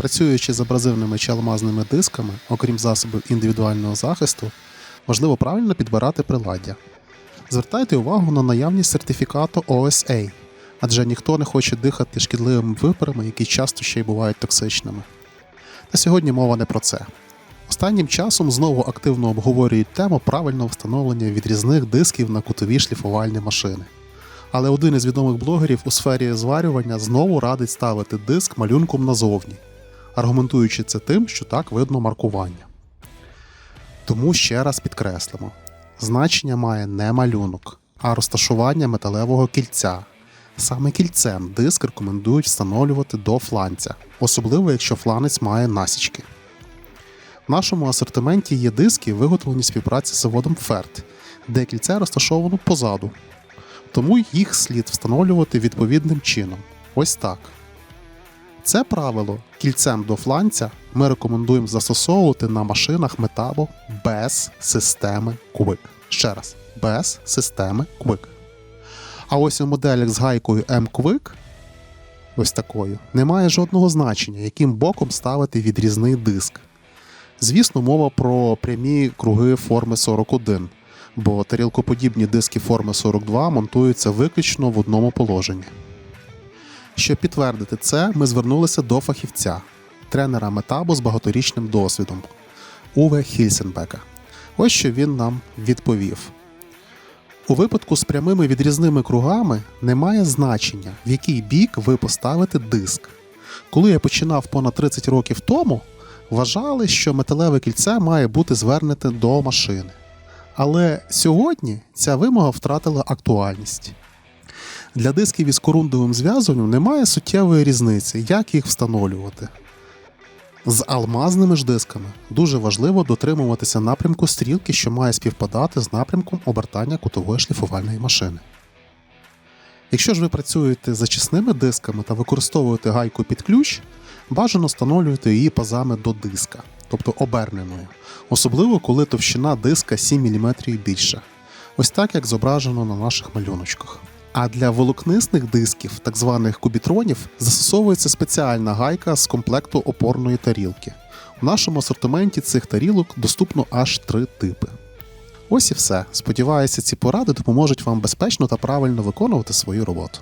Працюючи з абразивними чи алмазними дисками, окрім засобів індивідуального захисту, важливо правильно підбирати приладдя. Звертайте увагу на наявність сертифікату OSA, адже ніхто не хоче дихати шкідливими випарами, які часто ще й бувають токсичними. Та сьогодні мова не про це. Останнім часом знову активно обговорюють тему правильного встановлення відрізних дисків на кутові шліфувальні машини. Але один із відомих блогерів у сфері зварювання знову радить ставити диск малюнком назовні, аргументуючи це тим, що так видно маркування. Тому ще раз підкреслимо: значення має не малюнок, а розташування металевого кільця. Саме кільцем диск рекомендують встановлювати до фланця, особливо якщо фланець має насічки. В нашому асортименті є диски, виготовлені співпраці з заводом FERT, де кільце розташовано позаду, тому їх слід встановлювати відповідним чином. Ось так. Це правило кільцем до фланця ми рекомендуємо застосовувати на машинах метабо без системи Quick. Ще раз, без системи Quick. А ось у моделях з гайкою M-Quick, ось такою, немає жодного значення, яким боком ставити відрізний диск. Звісно, мова про прямі круги форми 41, бо тарілкоподібні диски форми 42 монтуються виключно в одному положенні. Щоб підтвердити це, ми звернулися до фахівця, тренера Метабо з багаторічним досвідом Уве Хільсенбека. Ось що він нам відповів. У випадку з прямими відрізними кругами немає значення, в який бік ви поставите диск. Коли я починав понад 30 років тому, вважали, що металеве кільце має бути звернуте до машини. Але сьогодні ця вимога втратила актуальність. Для дисків із корундовим зв'язуванням немає суттєвої різниці, як їх встановлювати. З алмазними ж дисками дуже важливо дотримуватися напрямку стрілки, що має співпадати з напрямком обертання кутової шліфувальної машини. Якщо ж ви працюєте з очисними дисками та використовуєте гайку під ключ, бажано встановлювати її пазами до диска, тобто оберненою, особливо коли товщина диска 7 мм і більше. Ось так як зображено на наших малюночках. А для волокнисних дисків, так званих кубітронів, застосовується спеціальна гайка з комплекту опорної тарілки. У нашому асортименті цих тарілок доступно аж три типи. Ось і все. Сподіваюся, ці поради допоможуть вам безпечно та правильно виконувати свою роботу.